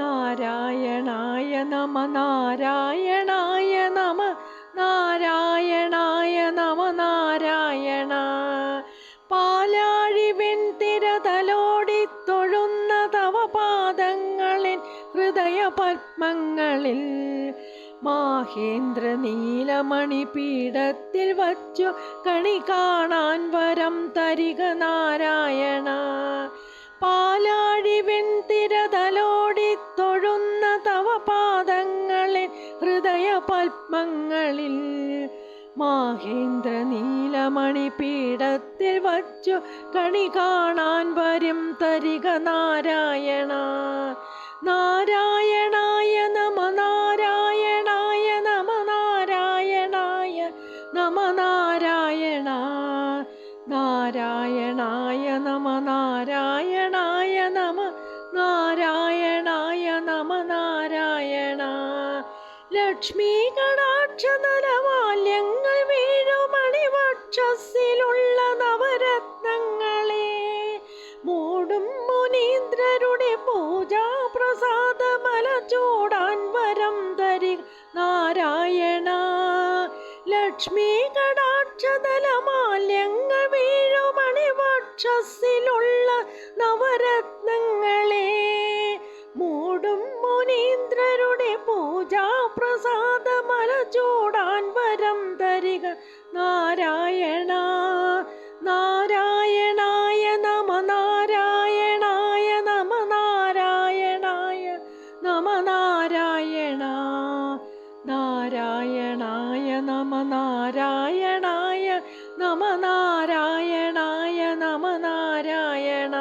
നാരായണായ നമ നാരായണായ നമ നാരായണായ നമ നാരായണ. പാലാഴി വെൺതിരതലോടി തൊഴുന്ന തവ പാദങ്ങളിൽ ഹൃദയ പത്മങ്ങളിൽ മാഹേന്ദ്ര നീലമണി പീഠത്തിൽ വച്ചു കണി കാണാൻ വരം തരിക നാരായണ. പത്മങ്ങളിൽ മാഹേന്ദ്ര നീലമണി പീഠത്തിൽ വച്ചു കണി കാണാൻ വരും തരിക നാരായണ. നാരായണായ നമ നാരായണായ നമ നാരായണായ നമ നാരായണ നാരായണായ നമ നാരായണായ നമ നാരായണായ നമ നാരായണ ലക്ഷ്മി കടാക്ഷതലമാല്യങ്ങൾ നലമാല്യങ്ങൾ വീഴുമണി നവരത്നങ്ങളെ. മൂടും മുനീന്ദ്രരുടെ പൂജാ പ്രസാദമല ചൂടാൻ വരം തരി നാരായണ. ലക്ഷ്മി കടാക്ഷതലമാല്യങ്ങൾ വീഴുമണി പ്രസാദമല ചൂടാൻ വരം തരിക. നാരായണ നാരായണായ നമ നാരായണായ നമ നാരായണായ നമ നാരായണ നാരായണായ നമ നാരായണായ നമ നാരായണായ നമ നാരായണ.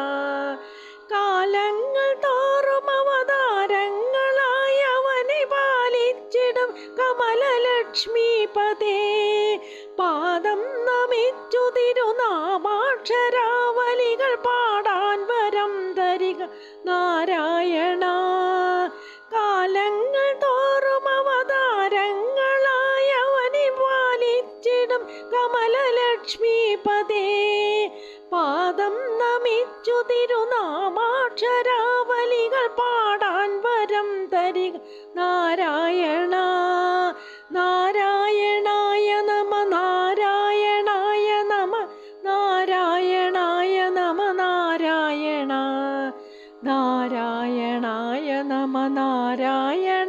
തിരുനാമാക്ഷരാവലികൾ പാടാൻ വരം തരിക നാരായണ. കാലങ്ങൾ തോറും അവതാരങ്ങളായവനി പാലിച്ചിടും കമലലക്ഷ്മി പദേ. പാദം നമിച്ചു തിരുനാമാക്ഷരാവലികൾ പാടാൻ വരം തരിക നാരായണ. നാരായണായ നാരായണായ നമ നാരായണ